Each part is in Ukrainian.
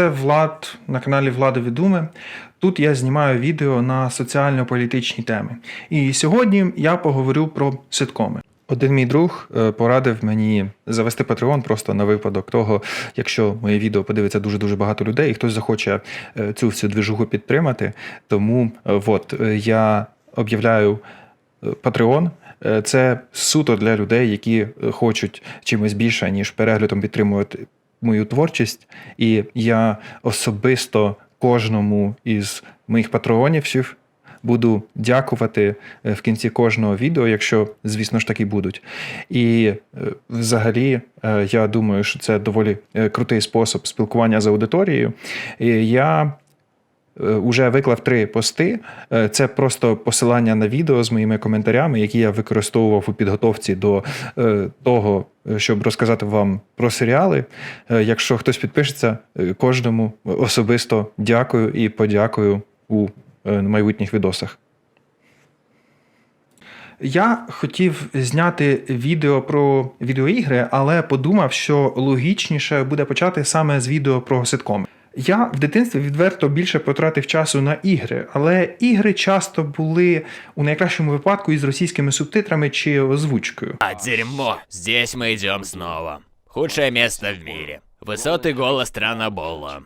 це Влад на каналі Влада Відуме. Тут я знімаю відео на соціально-політичні теми. І сьогодні я поговорю про ситкоми. Один мій друг е, порадив мені завести Patreon просто на випадок того, якщо моє відео подивиться дуже дуже багато людей, і хтось захоче е, цю всю двіжуху підтримати. Тому е, от я об'являю. Е, Це суто для людей, які хочуть чимось більше, ніж переглядом підтримувати мою творчість. І я особисто кожному із моїх патреонівців буду дякувати е, в кінці кожного відео, якщо, звісно ж таки, будуть. І е, взагалі, е, я думаю, що це доволі крутий спосіб спілкування з аудиторією. І я Уже виклав три пости. Е, Це просто посилання на відео з моїми коментарями, які я використовував у підготовці до е, того, е, щоб розказати вам про серіали. Е, Якщо хтось підпишеться, е, кожному особисто дякую і подякую у е, майбутніх відосах. Я хотів зняти відео про відеоігри, але подумав, що логічніше буде почати саме з відео про ситкоми. Я в дитинстві відверто більше потратив часу на ігри, але ігри часто були у найкращому випадку із російськими субтитрами чи озвучкою. А, дерьмо. Здесь мы идем снова. Худшее место в мире. Высоты голос Транабола.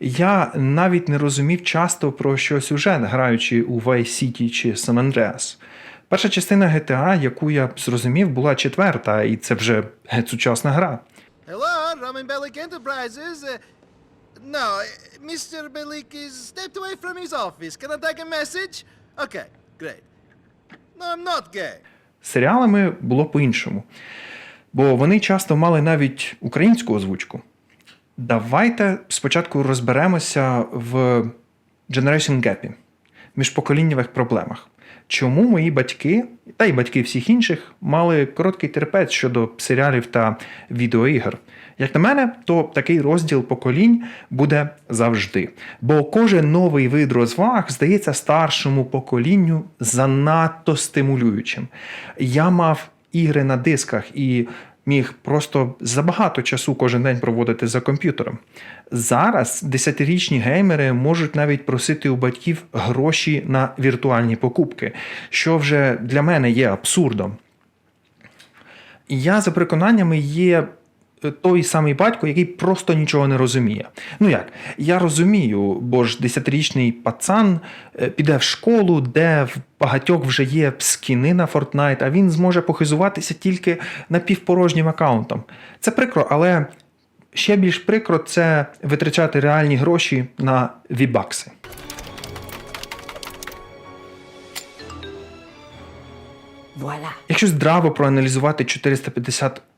Я навіть не розумів часто про що сюжет, граючи у Vice City чи San Andreas. Перша частина GTA, яку я зрозумів, була четверта, і це вже геть сучасна гра. Hello, Ramen Bellic Enterprises. No, Mr. Bellic is stepped away from his office. Can I take a message? Okay, great. No, I'm not gay. Серіалами було по-іншому, бо вони часто мали навіть українську озвучку. Давайте спочатку розберемося в Generation Gap, міжпоколіннєвих проблемах. Чому мої батьки, та й батьки всіх інших, мали короткий терпець щодо серіалів та відеоігр? Як на мене, то такий розділ поколінь буде завжди. Бо кожен новий вид розваг здається старшому поколінню занадто стимулюючим. Я мав ігри на дисках і міг просто забагато часу кожен день проводити за комп'ютером. Зараз десятирічні геймери можуть навіть просити у батьків гроші на віртуальні покупки, що вже для мене є абсурдом. Я за переконаннями є той самий батько, який просто нічого не розуміє. Ну як, я розумію, бо ж десятирічний пацан е, піде в школу, де в багатьох вже є скіни на Fortnite, а він зможе похизуватися тільки напівпорожнім аккаунтом. Це прикро, але ще більш прикро це витрачати реальні гроші на вібакси. Якщо здраво проаналізувати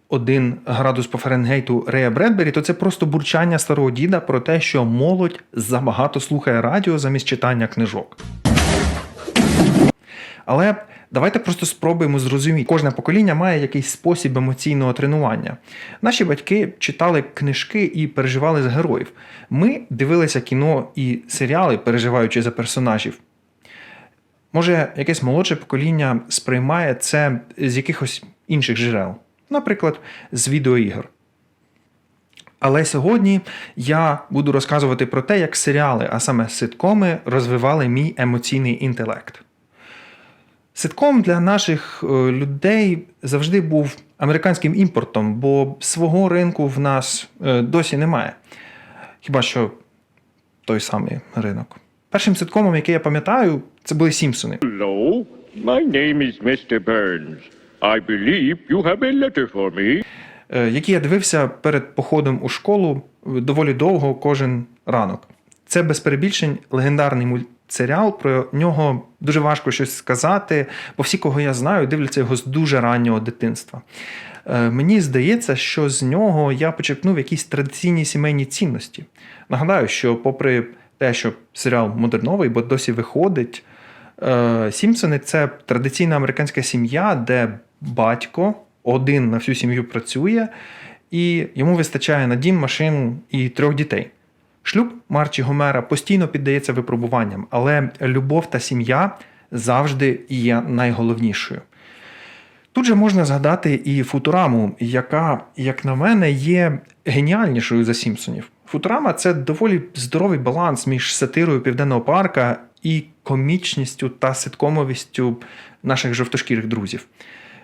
451 градус по Фаренгейту Рея Бредбері, то це просто бурчання старого діда про те, що молодь забагато слухає радіо замість читання книжок. Але давайте просто спробуємо зрозуміти. Кожне покоління має якийсь спосіб емоційного тренування. Наші батьки читали книжки і переживали з героїв. Ми дивилися кіно і серіали, переживаючи за персонажів. Може, якесь молодше покоління сприймає це з якихось інших джерел, наприклад, з відеоігр. Але сьогодні я буду розказувати про те, як серіали, а саме ситкоми, розвивали мій емоційний інтелект. Ситком для наших е, людей завжди був американським імпортом, бо свого ринку в нас е, досі немає. Хіба що той самий ринок. Першим ситкомом, який я пам'ятаю, це були Сімпсони. Hello, my name is Mr. Burns. I believe you have a letter for me. е, які я дивився перед походом у школу е, доволі довго кожен ранок. Це без перебільшень легендарний мультсеріал. Про нього дуже важко щось сказати, бо всі, кого я знаю, дивляться його з дуже раннього дитинства. Е, Мені здається, що з нього я почерпнув якісь традиційні сімейні цінності. Нагадаю, що, попри те, що серіал модерновий, бо досі виходить, Сімпсони це традиційна американська сім'я, де батько один на всю сім'ю працює, і йому вистачає на дім, машину і трьох дітей. Шлюб Марчі Гомера постійно піддається випробуванням, але любов та сім'я завжди є найголовнішою. Тут же можна згадати і Футураму, яка, як на мене, є геніальнішою за Сімпсонів. Футурама це доволі здоровий баланс між сатирою південного парка і комічністю та ситкомовістю наших жовтошкірих друзів.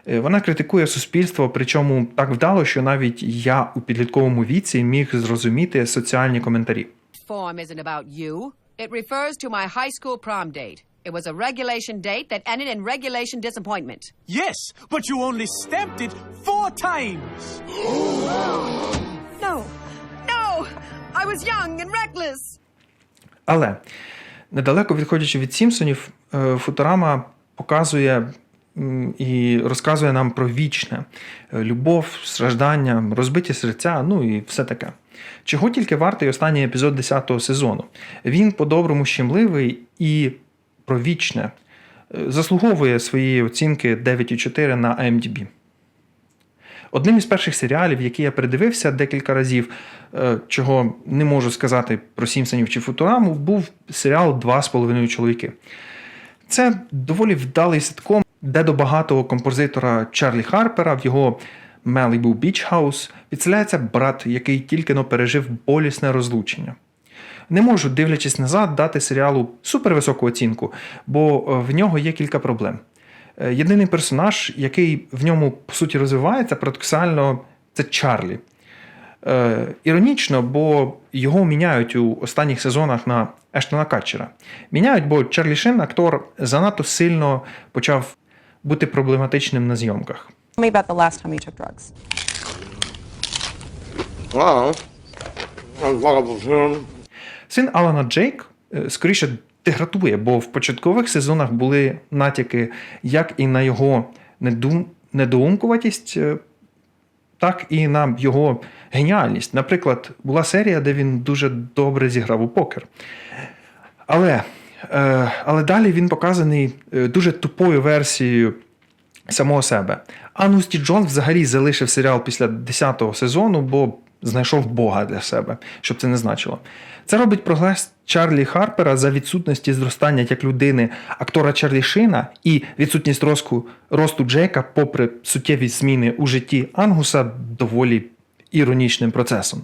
Е, Вона критикує суспільство, причому так вдало, що навіть я у підлітковому віці міг зрозуміти соціальні коментарі. form isn't about you. It refers to my high school prom date. It was a regulation date that ended in regulation disappointment. Yes, but you only stamped it four times. No, no! I was young and reckless. Але недалеко відходячи від Сімпсонів, е, Футурама показує і розказує нам про вічне Е, любов, страждання, розбиті серця, ну і все таке. Чого тільки вартий останній епізод 10-го сезону. Він по-доброму щемливий і про вічне. Е, Заслуговує своєї оцінки 9,4 на IMDb. Одним із перших серіалів, які я передивився декілька разів, е, чого не можу сказати про Сімпсонів чи Футураму, був серіал Два з половиною чоловіки. Це доволі вдалий ситком, де до багатого композитора Чарлі Харпера в його Malibu Beach House підселяється брат, який тільки но пережив болісне розлучення. Не можу, дивлячись назад, дати серіалу супервисоку оцінку, бо е, в нього є кілька проблем. Е, Єдиний персонаж, який в ньому по суті розвивається, парадоксально, це Чарлі. Е, іронічно, бо його міняють у останніх сезонах на Ештона Катчера. Міняють, бо Чарлі Шин, актор, занадто сильно почав бути проблематичним на зйомках. Tell me about the last time you took drugs. Well, I was him. Син Алана Джейк е, скоріше деградує, бо в початкових сезонах були натяки як і на його недум... недоумкуватість, е, так і на його геніальність. Наприклад, була серія, де він дуже добре зіграв у покер. Але, але далі він показаний е, дуже тупою версією самого себе. Анусті Джон взагалі залишив серіал після 10-го сезону, бо знайшов Бога для себе, щоб це не значило. Це робить прогрес Чарлі Харпера за відсутності зростання як людини актора Чарлі Шина і відсутність росту, росту Джейка, попри суттєві зміни у житті Ангуса, доволі іронічним процесом.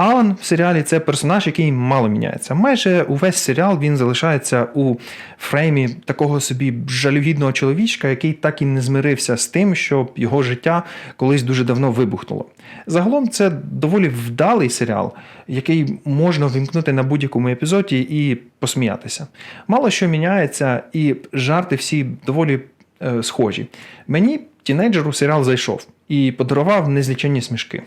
Алан в серіалі це персонаж, який мало міняється. Майже увесь серіал він залишається у фреймі такого собі жалюгідного чоловічка, який так і не змирився з тим, що його життя колись дуже давно вибухнуло. Загалом це доволі вдалий серіал, який можна вимкнути на будь-якому епізоді і посміятися. Мало що міняється, і жарти всі доволі е, схожі. Мені тінейджеру серіал зайшов і подарував незліченні смішки.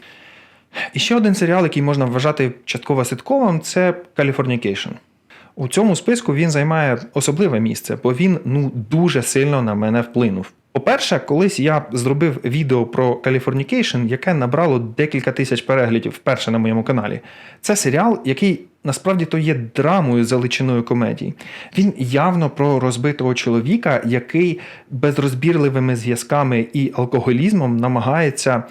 І ще один серіал, який можна вважати частково ситкомом, це Californication. У цьому списку він займає особливе місце, бо він ну дуже сильно на мене вплинув. По-перше, колись я зробив відео про Californication, яке набрало декілька тисяч переглядів вперше на моєму каналі. Це серіал, який насправді то є драмою за личиною комедії. Він явно про розбитого чоловіка, який безрозбірливими зв'язками і алкоголізмом намагається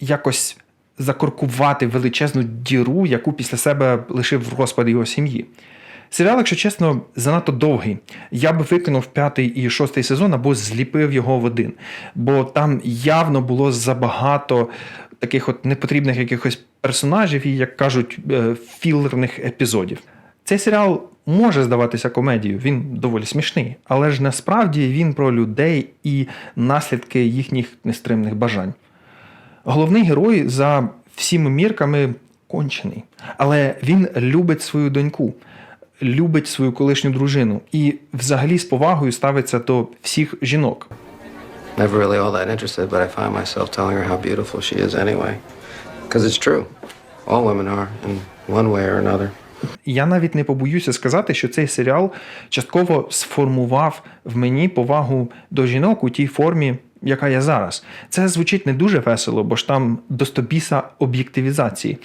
якось закоркувати величезну діру, яку після себе лишив розпад його сім'ї. Серіал, якщо чесно, занадто довгий. Я би викинув п'ятий і шостий сезон або зліпив його в один, бо там явно було забагато таких от непотрібних якихось персонажів і, як кажуть, е, філерних епізодів. Цей серіал може здаватися комедією, він доволі смішний, але ж насправді він про людей і наслідки їхніх нестримних бажань. Головний герой за всіми мірками кончений, але він любить свою доньку, любить свою колишню дружину і взагалі з повагою ставиться до всіх жінок. Never really all that interested, but I find myself telling her how beautiful she is anyway. Because it's true. All women are, in one way or another. Я навіть не побоюся сказати, що цей серіал частково сформував в мені повагу до жінок у тій формі, яка є зараз. Це звучить не дуже весело, бо ж там достобіса об'єктивізації.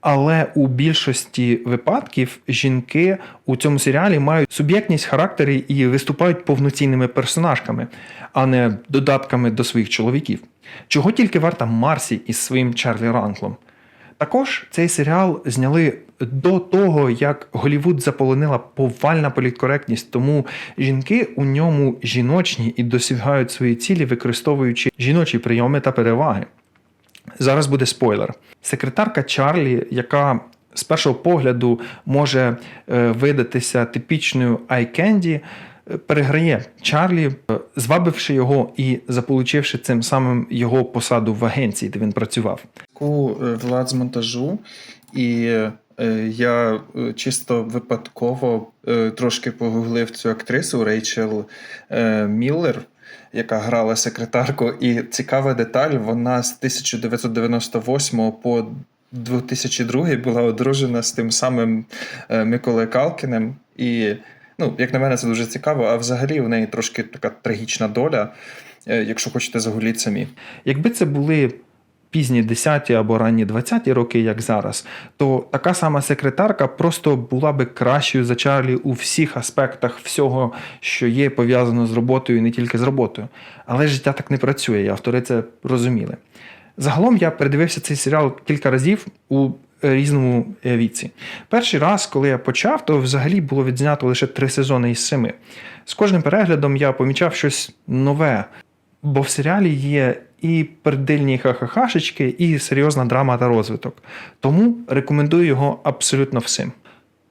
Але у більшості випадків жінки у цьому серіалі мають суб'єктність характери і виступають повноцінними персонажками, а не додатками до своїх чоловіків. Чого тільки варта Марсі із своїм Чарлі Ранклом. Також цей серіал зняли до того, як Голівуд заполонила повальна політкоректність, тому жінки у ньому жіночні і досягають свої цілі, використовуючи жіночі прийоми та переваги. Зараз буде спойлер. Секретарка Чарлі, яка з першого погляду може е, видатися типічною айкенді, переграє Чарлі, е, звабивши його і заполучивши цим самим його посаду в агенції, де він працював. Е, влад з монтажу, і я е, чисто випадково е, трошки погуглив цю актрису Рейчел е, Міллер, яка грала секретарку. І цікава деталь: вона з 1998 по 2002 була одружена з тим самим е, Миколою Калкіним. І, ну, як на мене, це дуже цікаво. А взагалі у неї трошки така трагічна доля. Е, Якщо хочете загуліть самі. Якби це були пізні 10-ті або ранні 20-ті роки, як зараз, то така сама секретарка просто була би кращою за Чарлі у всіх аспектах всього, що є пов'язано з роботою, і не тільки з роботою. Але життя так не працює, і автори це розуміли. Загалом я передивився цей серіал кілька разів у різному е, віці. Перший раз, коли я почав, то взагалі було відзнято лише три сезони із семи. З кожним переглядом я помічав щось нове, бо в серіалі є і пердильні хахахашечки, і серйозна драма та розвиток. Тому рекомендую його абсолютно всім.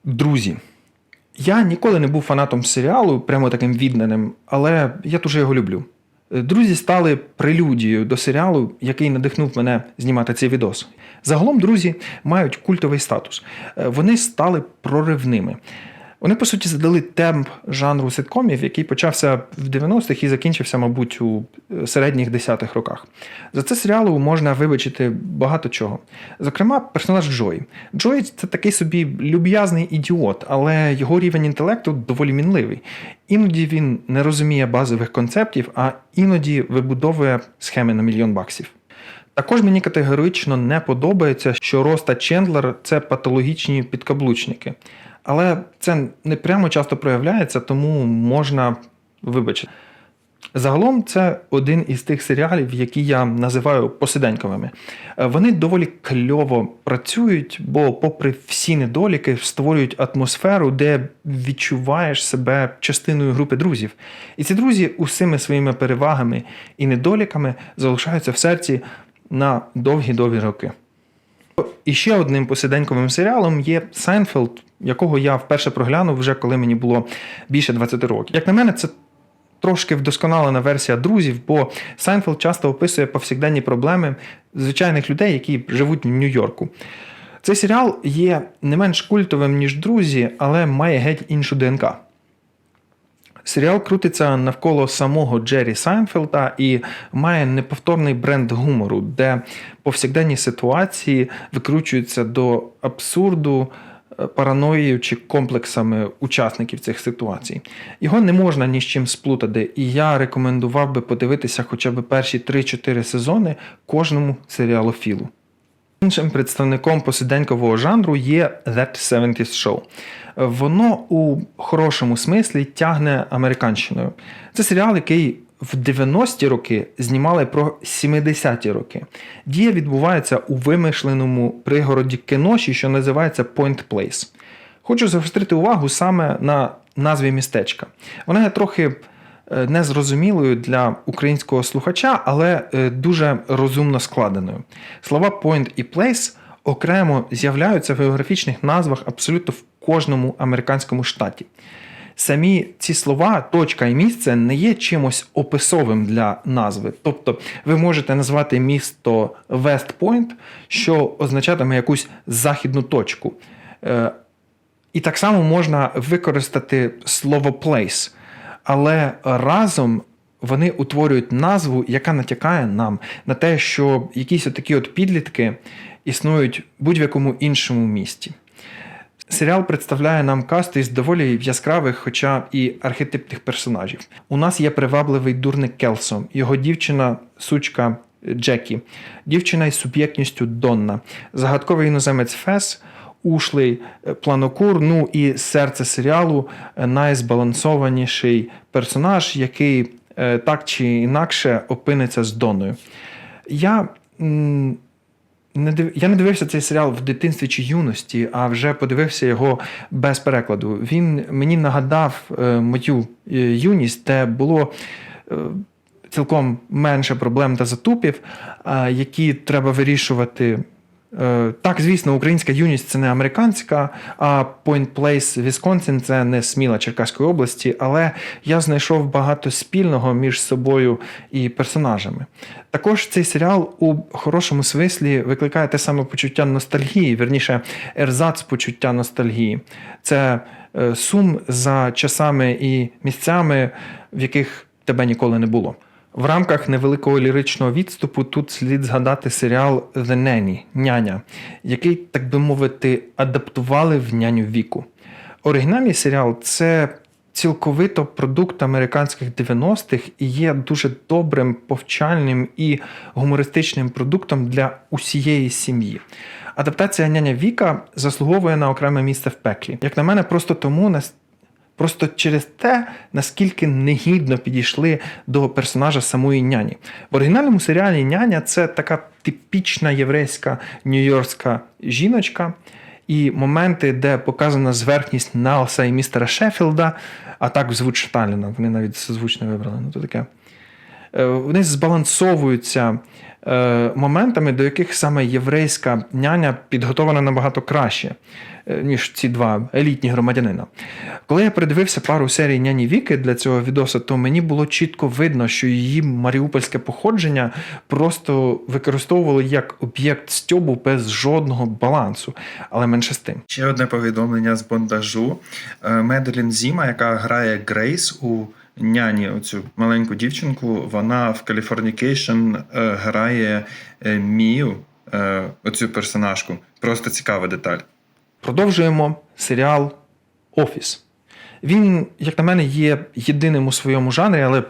Друзі, я ніколи не був фанатом серіалу, прямо таким відданим, але я дуже його люблю. Друзі стали прелюдією до серіалу, який надихнув мене знімати цей відос. Загалом друзі мають культовий статус. Вони стали проривними. Вони, по суті, задали темп жанру ситкомів, який почався в 90-х і закінчився, мабуть, у е, середніх десятих роках. За це серіалу можна вибачити багато чого. Зокрема, персонаж Джої. Джої це такий собі люб'язний ідіот, але його рівень інтелекту доволі мінливий. Іноді він не розуміє базових концептів, а іноді вибудовує схеми на мільйон баксів. Також мені категорично не подобається, що Рост та Чендлер це патологічні підкаблучники. Але це не прямо часто проявляється, тому можна вибачити. Загалом це один із тих серіалів, які я називаю посиденьковими. Е, Вони доволі кльово працюють, бо, попри всі недоліки, створюють атмосферу, де відчуваєш себе частиною групи друзів. І ці друзі усіми своїми перевагами і недоліками залишаються в серці на довгі-довгі роки. І ще одним посиденьковим серіалом є Сайнфелд, якого я вперше проглянув вже коли мені було більше 20 років. Як на мене, це трошки вдосконалена версія друзів, бо Сайнфелд часто описує повсякденні проблеми звичайних людей, які живуть в Нью-Йорку. Цей серіал є не менш культовим, ніж друзі, але має геть іншу ДНК. Серіал крутиться навколо самого Джері Сайнфелда і має неповторний бренд гумору, де повсякденні ситуації викручуються до абсурду, е, параноєю чи комплексами учасників цих ситуацій. Його не можна ні з чим сплутати, і я рекомендував би подивитися хоча б перші 3-4 сезони кожному серіалофілу. Іншим представником посиденькового жанру є That 70's Show. Воно у хорошому смислі тягне американщиною. Це серіал, який в 90-ті роки знімали про 70-ті роки. Дія відбувається у вимишленому пригороді Кеноші, що називається Point Place. Хочу загострити увагу саме на назві містечка. Вона є трохи незрозумілою для українського слухача, але е, дуже розумно складеною. Слова point і place окремо з'являються в географічних назвах абсолютно в кожному американському штаті. Самі ці слова, точка і місце не є чимось описовим для назви. Тобто ви можете назвати місто West Point, що означатиме якусь західну точку. Е, І так само можна використати слово place, але разом вони утворюють назву, яка натякає нам на те, що якісь отакі от підлітки існують в будь-якому іншому місті. Серіал представляє нам каст із доволі яскравих, хоча і архетипних персонажів. У нас є привабливий дурник Келсо, його дівчина, сучка Джекі, дівчина із суб'єктністю Донна, загадковий іноземець Фес, ушлий е, планокур, ну і серце серіалу е, найзбалансованіший персонаж, який е, так чи інакше опиниться з Донною. Я. не. Я не дивився цей серіал в дитинстві чи юності, а вже подивився його без перекладу. Він мені нагадав мою юність, де було цілком менше проблем та затупів, які треба вирішувати. Е, Так, звісно, українська юність це не американська, а Point Place, Вісконсин це не Сміла Черкаської області, але я знайшов багато спільного між собою і персонажами. Також цей серіал у хорошому смислі викликає те саме почуття ностальгії, верніше, ерзац почуття ностальгії. Це е, сум за часами і місцями, в яких тебе ніколи не було. В рамках невеликого ліричного відступу тут слід згадати серіал The Nanny Няня, який, так би мовити, адаптували в няню віку. Оригінальний серіал це цілковито продукт американських 90-х і є дуже добрим, повчальним і гумористичним продуктом для усієї сім'ї. Адаптація няня Віка заслуговує на окреме місце в пеклі. Як на мене, просто тому Просто через те, наскільки негідно підійшли до персонажа самої няні. В оригінальному серіалі няня це така типічна єврейська нью-йоркська жіночка, і моменти, де показана зверхність Нелса і містера Шеффілда, а так звуч Таліна. Вони навіть звучно вибрали. Ну, то таке. Е, Вони збалансовуються е, моментами, до яких саме єврейська няня підготовлена набагато краще, е, ніж ці два елітні громадянина. Коли я придивився пару серій няні Віки для цього відосу, то мені було чітко видно, що її маріупольське походження просто використовували як об'єкт стьобу без жодного балансу, але менше з тим. Ще одне повідомлення з бондажу. Меделін Зіма, яка грає Грейс у няні, оцю маленьку дівчинку, вона в е, грає е, Мію, е, оцю персонажку. Просто цікава деталь. Продовжуємо серіал Офіс. Він, як на мене, є єдиним у своєму жанрі, але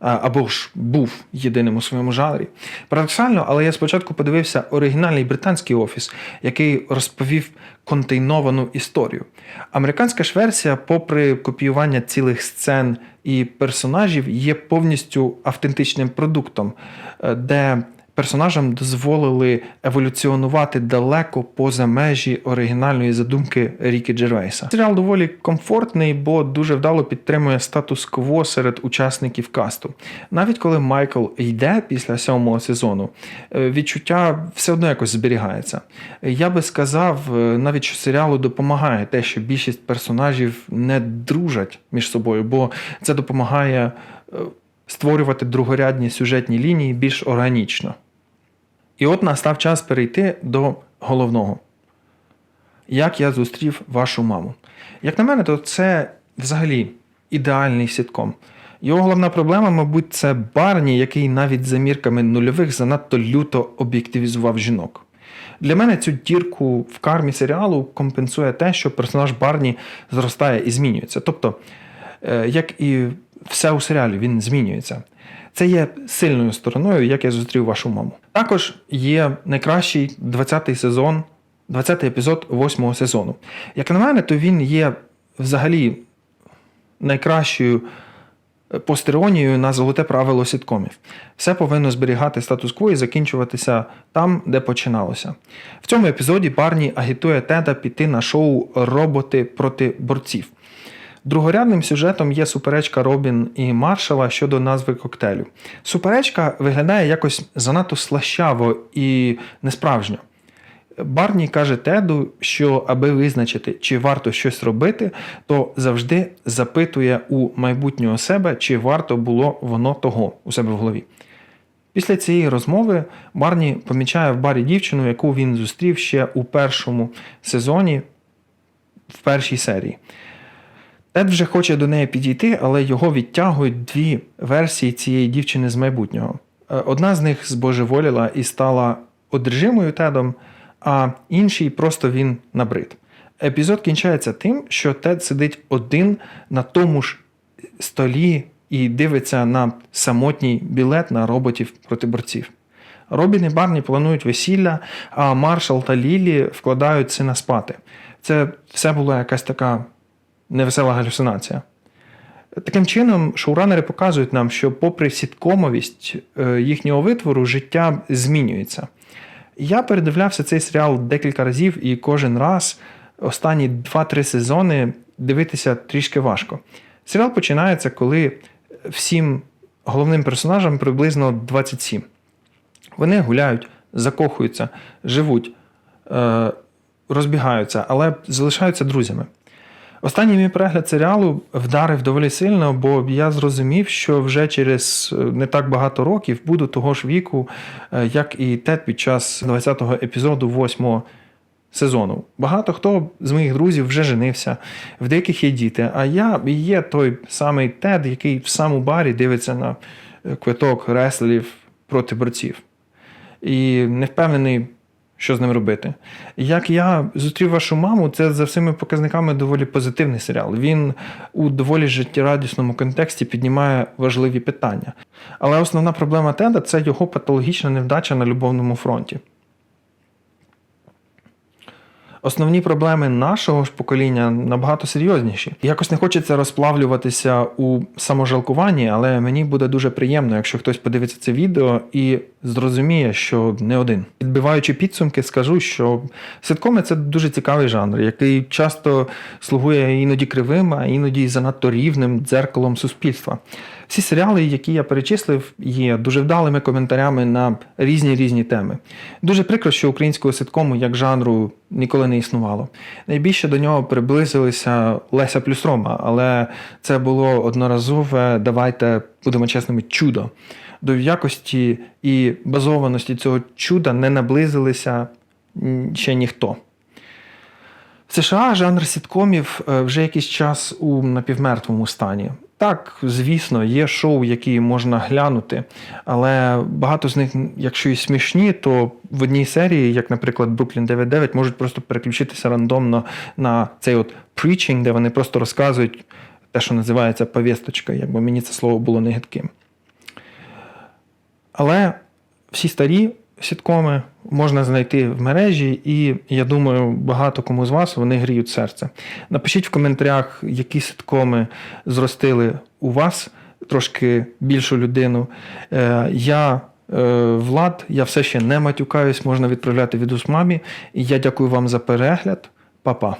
або ж був єдиним у своєму жанрі. Парадоксально, але я спочатку подивився оригінальний британський офіс, який розповів контейновану історію. Американська ж версія, попри копіювання цілих сцен і персонажів, є повністю автентичним продуктом, е, де персонажам дозволили еволюціонувати далеко поза межі оригінальної задумки Рікі Джервейса. Серіал доволі комфортний, бо дуже вдало підтримує статус-кво серед учасників касту. Навіть коли Майкл йде після сьомого сезону, е, відчуття все одно якось зберігається. Я би сказав, е, навіть що серіалу допомагає те, що більшість персонажів не дружать між собою, бо це допомагає е, створювати другорядні сюжетні лінії більш органічно. І от настав час перейти до головного. Як я зустрів вашу маму? Як на мене, то це взагалі ідеальний сітком. Його головна проблема, мабуть, це Барні, який навіть за мірками нульових занадто люто об'єктивізував жінок. Для мене цю дірку в кармі серіалу компенсує те, що персонаж Барні зростає і змінюється. Тобто, е, як і все у серіалі, він змінюється. Це є сильною стороною, як я зустрів вашу маму. Також є найкращий 20-й сезон, 20-й епізод 8-го сезону. Як на мене, то він є взагалі найкращою постеронією на золоте правило сіткомів. Все повинно зберігати статус-кво і закінчуватися там, де починалося. В цьому епізоді Барні агітує Теда піти на шоу Роботи проти борців. Другорядним сюжетом є суперечка Робін і Маршала щодо назви коктейлю. Суперечка виглядає якось занадто слащаво і несправжньо. Барні каже Теду, що аби визначити, чи варто щось робити, то завжди запитує у майбутнього себе, чи варто було воно того у себе в голові. Після цієї розмови Барні помічає в барі дівчину, яку він зустрів ще у першому сезоні, в першій серії. Тед вже хоче до неї підійти, але його відтягують дві версії цієї дівчини з майбутнього. Е, Одна з них збожеволіла і стала одержимою Тедом, а іншій просто він набрид. Епізод кінчається тим, що Тед сидить один на тому ж столі і дивиться на самотній білет на роботів проти борців. Робін і Барні планують весілля, а Маршал та Лілі вкладають сина спати. Це все була якась така невесела галюцинація. Таким чином, шоуранери показують нам, що, попри сіткомовість е, їхнього витвору, життя змінюється. Я передивлявся цей серіал декілька разів, і кожен раз останні 2-3 сезони дивитися трішки важко. Серіал починається, коли всім головним персонажам приблизно 27. Вони гуляють, закохуються, живуть, е, розбігаються, але залишаються друзями. Останній мій перегляд серіалу вдарив доволі сильно, бо я зрозумів, що вже через е, не так багато років буду того ж віку, е, як і Тед під час 20-го епізоду 8-го сезону. Багато хто з моїх друзів вже женився, в деяких є діти. А я є той самий Тед, який в самому барі дивиться на е, квиток реслерів проти борців. І не впевнений, що з ним робити. Як я зустрів вашу маму, це за всіми показниками доволі позитивний серіал. Він у доволі життєрадісному контексті піднімає важливі питання. Але основна проблема Теда це його патологічна невдача на любовному фронті. Основні проблеми нашого ж покоління набагато серйозніші. Якось не хочеться розплавлюватися у саможалкуванні, але мені буде дуже приємно, якщо хтось подивиться це відео і зрозуміє, що не один. Підбиваючи підсумки, скажу, що ситкоми це дуже цікавий жанр, який часто слугує іноді кривим, а іноді занадто рівним дзеркалом суспільства. Всі серіали, які я перечислив, є дуже вдалими коментарями на різні різні теми. Дуже прикро, що українського ситкому як жанру ніколи не існувало. Найбільше до нього приблизилися Леся плюс Рома, але це було одноразове, давайте будемо чесними, чудо. До якості і базованості цього чуда не наблизилися ще ніхто. В США жанр сіткомів е, вже якийсь час у напівмертвому стані. Так, звісно, є шоу, які можна глянути, але багато з них, якщо і смішні, то в одній серії, як, наприклад, Brooklyn 99, можуть просто переключитися рандомно на цей от preaching, де вони просто розказують те, що називається повісточка, якби мені це слово було не гидким. Але всі старі сіткоми можна знайти в мережі, і я думаю, багато кому з вас вони гріють серце. Напишіть в коментарях, які сіткоми зростили у вас трошки більшу людину. Е, Я е, Влад, я все ще не матюкаюсь, можна відправляти відос мамі. Я дякую вам за перегляд. Па-па.